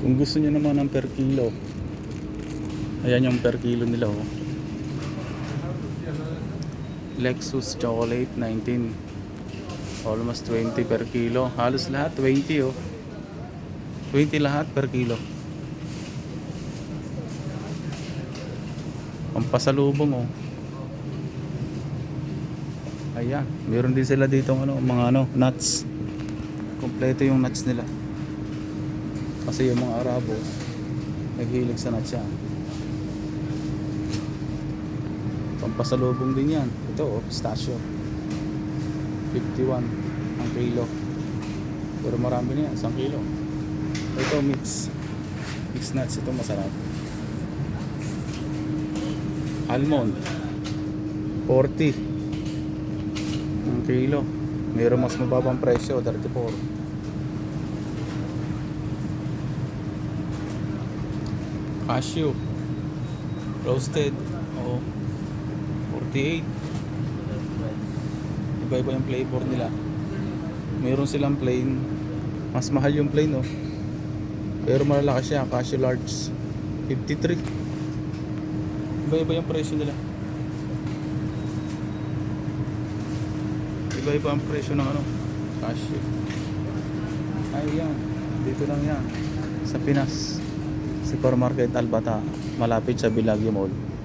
Kung gusto nyo naman ng per kilo, ayan yung per kilo nila oh. Lexus Chocolate 19 Almost 20 per kilo Halos lahat 20 oh 20 lahat per kilo Pampasalubong oh Ayan, meron din sila dito ano, mga ano, nuts. Kompleto yung nuts nila. Kasi yung mga Arabo, naghilig sa nuts. Pampasalubong din yan. Ito, oh, pistachio. 51 ang kilo. Pero marami na yan, 1 kilo. Ito, mix. Mix nuts, ito masarap. Almond. 40 ang kilo. Meron mas mababang presyo, 34. Cashew. Roasted. Oo. 48. Iba-iba yung flavor nila. Meron silang plain. Mas mahal yung plain, oh. Pero malaki siya. Cashew large. 53. Iba-iba yung presyo nila. Iba-iba ang presyo ng ano. Cashew. Ay, yan. Dito lang yan. Sa Pinas. Supermarket Albata. Malapit sa Bilagyo Mall.